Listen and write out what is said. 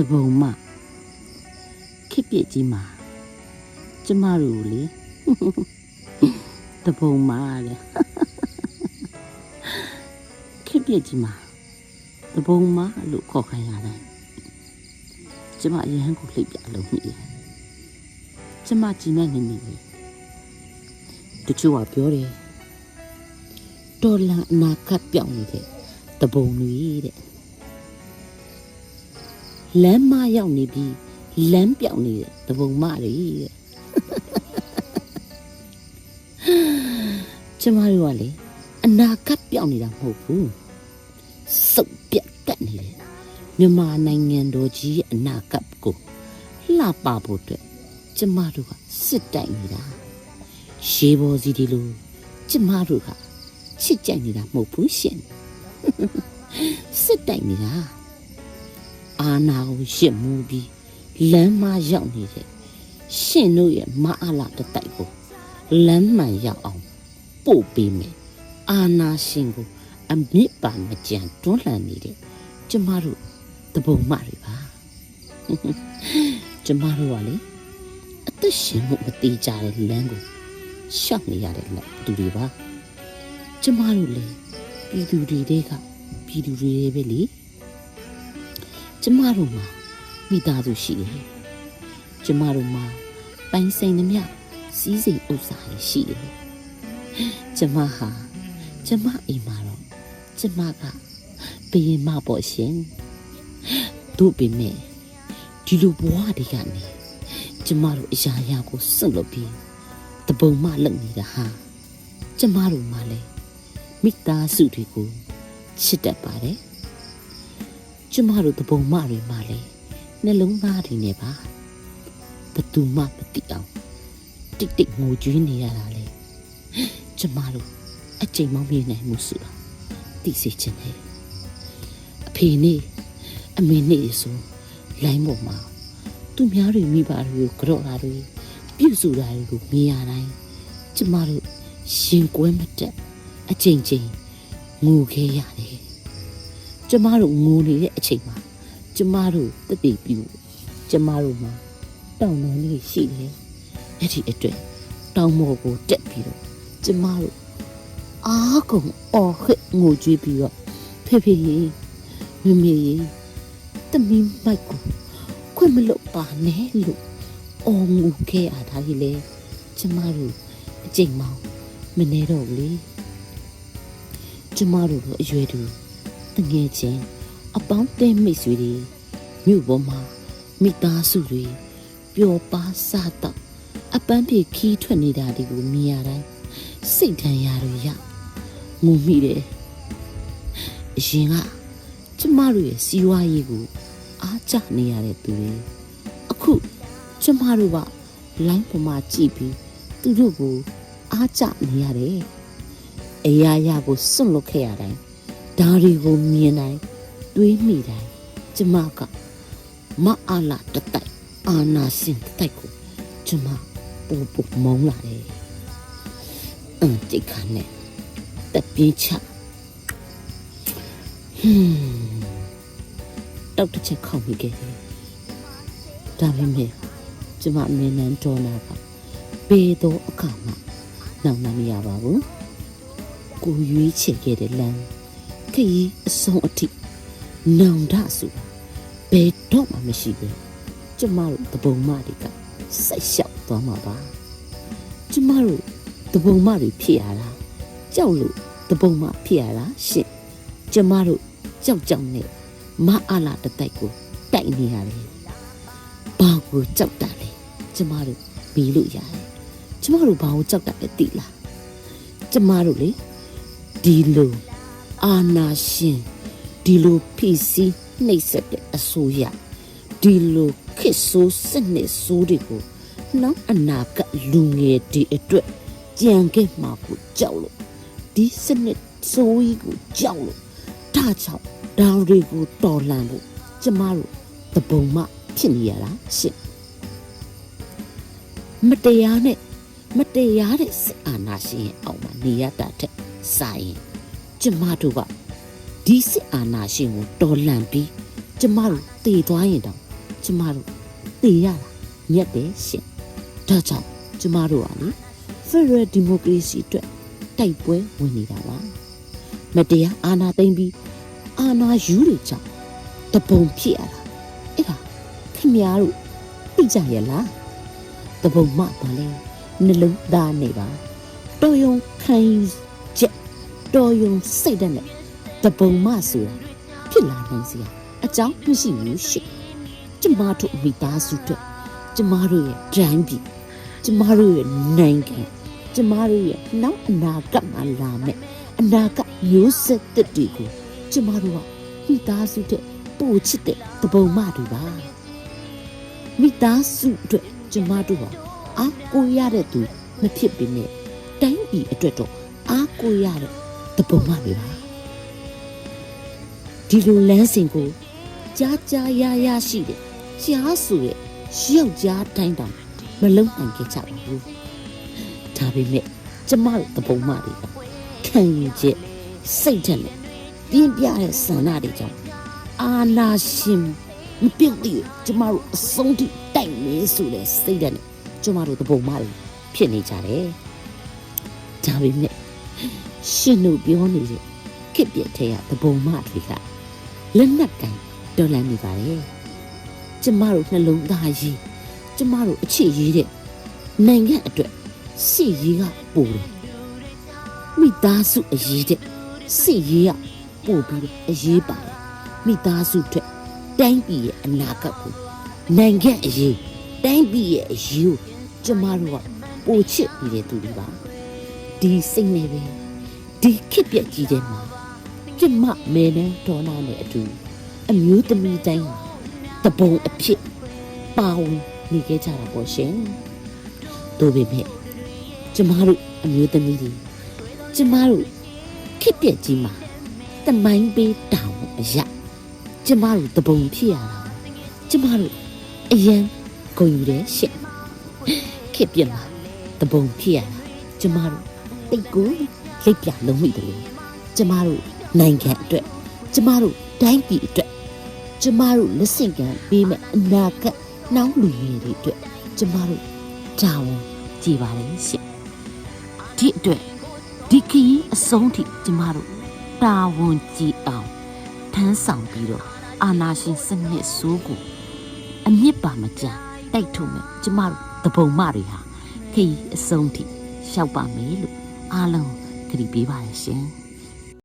တပုံမခစ်ပြစ်ကြီးမှာကျမတို့လေတပုံမလေခစ်ပြစ်ကြီးမှာတပုံမလို့ခေါ်ခိုင်းရတယ်ကျမအရန်ကိုလှိပ်ပြလို့မိတယ်ကျမကြည်နဲ့နေမိပြီတချို့ကပြောတယ်တော်လန်အနာကပ်ပြောင်းနေတဲ့တပုံတွေတဲ့ လမ်းမရောက်နေပြီလမ်းပြောင်နေတဲ့တပုံမတွေတဲ့ကျမတို့ကလေအနာကပ်ပြောင်နေတာမဟုတ်ဘူးစုပ်ပြတ်တက်နေတယ်မြန်မာနိုင်ငံတော်ကြီးရဲ့အနာကပ်ကိုလှပဖို့အတွက်ကျမတို့ကစစ်တိုက်နေတာရှေးဘောစီဒီလိုကျမတို့ကချစ်ကြိုက်နေတာမဟုတ်ဘူးရှင်စစ်တိုက်နေတာ အာနာကိုရစ်မှုပြီးလမ်းမရောက်နေတဲ့ရှင်တို့ရဲ့မအားလာတစ်တိုက်ကိုလမ်းမှန်ရောက်အောင်ပို့ပေးမယ်အာနာရှင်ကိုအမြင့်ပါမကြံတွန်းလှန်နေတဲ့ကျမတို့တပုံမတွေပါကျမတို့ကလေအသက်ရှင်မှုမသေးကြတဲ့လမ်းကိုရှောက်နေရတဲ့လက်သူတွေပါကျမတို့လေပြည်သူတွေတဲကပြည်သူတွေပဲလေ ကျမတို့မှာမိသားစုရှိတယ်။ကျမတို့မှာပိုင်ဆိုင်သမျှစီးစိမ်ဥစ္စာတွေရှိတယ်။ကျမဟာကျမအိမ်မှာတော့ကျမကဘယင်မပေါ့ရှင်။တို့ပေမဲ့ဒီလိုဘဝတွေကနေကျမတို့အရာရာကိုစွန့်လို့ပြီးတပုံမလုံနေတာဟာကျမတို့မှလည်းမိသားစုတွေကိုချစ်တတ်ပါတယ် ကျမတို့တပုံမတွေမှလည်းနှလုံးသားတွေနဲ့ပါဘသူမှမသိအောင်တိတ်တိတ်ငိုကြွေးနေရတာလေကျမတို့အချိန်မောင်းမြင်နိုင်မှုဆိုတာသိစေချင်တယ်အဖေနဲ့အမေနဲ့ဆိုလိုင်းပေါ်မှာသူများတွေမိဘတွေကိုကြော့တာတွေပြုစုတာတွေကိုမြင်ရတိုင်းကျမတို့ရှင်ကွဲမတက်အချိန်ချင်းငိုခဲ့ရတယ် ကျမတို့ငိုနေတဲ့အချိန်မှာကျမတို့တတိပြူကျမတို့မှာတောင်းပန်လေးရှိတယ်အဲ့ဒီအတွက်တောင်းမော်ကိုတက်ပြီးတော့ကျမတို့အားကုန်အော်ဟစ်ငိုကြွေးပြီးတော့ဖေဖေရေမမေရေတမီးမိုက်ကိုခွင့်မလို့ပါနဲ့လို့အော်ငိုခဲ့ရတာကြီးလေကျမတို့အချိန်မောင်းမနေတော့ဘူးလေကျမတို့ကအရွယ်တူ တငယ်ချင်းအပေါင်းတဲမိတ်ဆွေတွေမြို့ပေါ်မှာမိသားစုတွေပျော်ပါစားတော့အပန်းပြေခီးထွက်နေတာတွေကိုမြင်ရတိုင်းစိတ်ထန်ရာတွေရငုံမိတယ်အရင်ကကျမတို့ရဲ့စီးပွားရေးကိုအားကျနေရတဲ့သူတွေအခုကျမတို့ကလိုင်းပေါ်မှာကြည့်ပြီးသူတို့ကိုအားကျနေရတယ်အရာရာကိုစွန့်လွတ်ခဲ့ရတိုင်း ဒါတွေကိုမြင်တိုင်းတွေးမိတိုင်းကျမကမအားလာတတိုက်အာနာရှင်တတိုက်ကိုကျမပူပူမုန်းလာတယ်။အန်တိတ်ခါနဲ့တပြင်းချဟွန်းတောက်တစ်ချက်ခောက်မိခဲ့တယ်။ဒါပေမဲ့ကျမမင်းနန်းတော်နာကဘေးသောအခါမှနောက်မမရပါဘူး။ကိုရွေးချယ်ခဲ့တဲ့လမ်း ခရီးအဆုံးအထိနောင်တဆိုတာဘယ်တော့မှမရှိဘူးကျမတို့တပုံမတွေကစိုက်လျှောက်သွားမှာပါကျမတို့တပုံမတွေဖြစ်ရတာကြောက်လို့တပုံမဖြစ်ရတာရှင့်ကျမတို့ကြောက်ကြောက်နဲ့မအားလာတစ်တိုက်ကိုတိုက်နေရတယ်ဘာကိုကြောက်တာလဲကျမတို့ပြီးလို့ရတယ်ကျမတို့ဘာကိုကြောက်တာလဲသိလားကျမတို့လေဒီလို အာနာရှင်ဒီလိုဖိစီးနှိပ်စက်တဲ့အစိုးရဒီလိုခစ်ဆိုးစနစ်ဆိုးတွေကိုနောက်အနာကလူငယ်ဒီအတွက်ကြံခဲ့မှာကိုကြောက်လို့ဒီစနစ်ဆိုးကြီးကိုကြောက်လို့ဒါကြောင့်ဒါတွေကိုတော်လှန်ဖို့ကျမတို့တပုံမဖြစ်နေရတာရှင့်မတရားနဲ့မတရားတဲ့စစ်အာဏာရှင်ရဲ့အောက်မှာနေရတာတဲ့စာရင် ကျမတို့ကဒီစစ်အာဏာရှင်ကိုတော်လှန်ပြီးကျမတို့တည်သွားရင်တောင်ကျမတို့သိရတာမြတ်တယ်ရှင်ဒါကြောင့်ကျမတို့ကလေ Federal Democracy အတွက်တိုက်ပွဲဝင်နေတာပါမတရားအာဏာသိမ်းပြီးအာဏာယူတွေကြောင့်တပုံဖြစ်ရတာအဲ့ဒါခင်ဗျားတို့သိကြရဲ့လားတပုံမှပါလေနှလုံးသားနေပါတော်ယုံခံယူချက် တော်ယုံစိတ်ဓာတ်နဲ့တပုံမှဆိုတာဖြစ်လာနိုင်စရာအကြောင်းမရှိဘူးရှင့်ကျမတို့မိသားစုအတွက်ကျမတို့ရဲ့ဒိုင်းပြည်ကျမတို့ရဲ့နိုင်ငံကျမတို့ရဲ့နောက်အနာဂတ်မှာလာမယ့်အနာဂတ်မျိုးဆက်သစ်တွေကိုကျမတို့ကမိသားစုတဲ့ပို့ချစ်တဲ့တပုံမှတွေပါမိသားစုအတွက်ကျမတို့ကအားကိုးရတဲ့သူမဖြစ်ပေမဲ့တိုင်းပြည်အတွက်တော့အားကိုးရတဲ့ တပုံမှတွေပါဒီလိုလမ်းစဉ်ကိုကြားကြားရရရှိတဲ့ကြားဆိုတဲ့ယောက်ျားတိုင်းတောင်မလုံနိုင်ခဲ့ကြပါဘူးဒါပေမဲ့ကျမတို့တပုံမှတွေကခံယူချက်စိတ်ဓာတ်နဲ့ပြင်းပြတဲ့ဆန္ဒတွေကြောင့်အာနာရှင်မပြုတ်တည်ကျမတို့အဆုံးထိတိုက်မယ်ဆိုတဲ့စိတ်ဓာတ်နဲ့ကျမတို့တပုံမှတွေဖြစ်နေကြတယ်ဒါပေမဲ့ ရှင်တို့ပြောနေတဲ့ခစ်ပြက်ထဲကတပုံမှတွေကလက်နက်ကင်တော်လန်နေပါတယ်ကျမတို့နှလုံးသားကြီးကျမတို့အခြေရေးတဲ့နိုင်ငံအတွက်စီရေးကပို့တယ်မိသားစုအရေးတဲ့စီရေးကပို့ပြီးတော့အရေးပါတယ်မိသားစုအတွက်တိုင်းပြည်ရဲ့အနာဂတ်ကိုနိုင်ငံအရေးတိုင်းပြည်ရဲ့အရေးကိုကျမတို့ကပို့ချစ်ပြီးတဲ့သူတွေပါဒီစိတ်နဲ့ပဲ ဒီခစ်ပြက်ကြီးတဲ့မှာကျမမဲနဲ့ဒေါနာနဲ့အတူအမျိုးသမီးတိုင်းဟာတပုံအဖြစ်ပါဝင်နေခဲ့ကြတာပေါ့ရှင်တို့ပေမဲ့ကျမတို့အမျိုးသမီးတွေကျမတို့ခစ်ပြက်ကြီးမှာတမိုင်းပေးတောင်းအရာကျမတို့တပုံဖြစ်ရတာကျမတို့အရန်ကိုယူတယ်ရှင့်ခစ်ပြက်မှာတပုံဖြစ်ရတာကျမတို့တိတ်ကို လိပ်ပြလုံးမိတယ်လို့ကျမတို့နိုင်ငံအတွက်ကျမတို့တိုင်းပြည်အတွက်ကျမတို့လက်ဆင့်ကမ်းပေးမဲ့အနာဂတ်နှောင်းလူရည်တွေအတွက်ကျမတို့တာဝန်ကြည်ပါတယ်ရှင့်ဒီအတွက်ဒီခရီးအဆုံးထိကျမတို့တာဝန်ကြည်အောင်ထမ်းဆောင်ပြီးတော့အာနာရှင်စနစ်ဆိုးကိုအမြင့်ပါမကြတိုက်ထုတ်မဲ့ကျမတို့တပုံမတွေဟာခရီးအဆုံးထိရှောက်ပါမယ်လို့အားလုံး ခရီးပေးပါရရှင်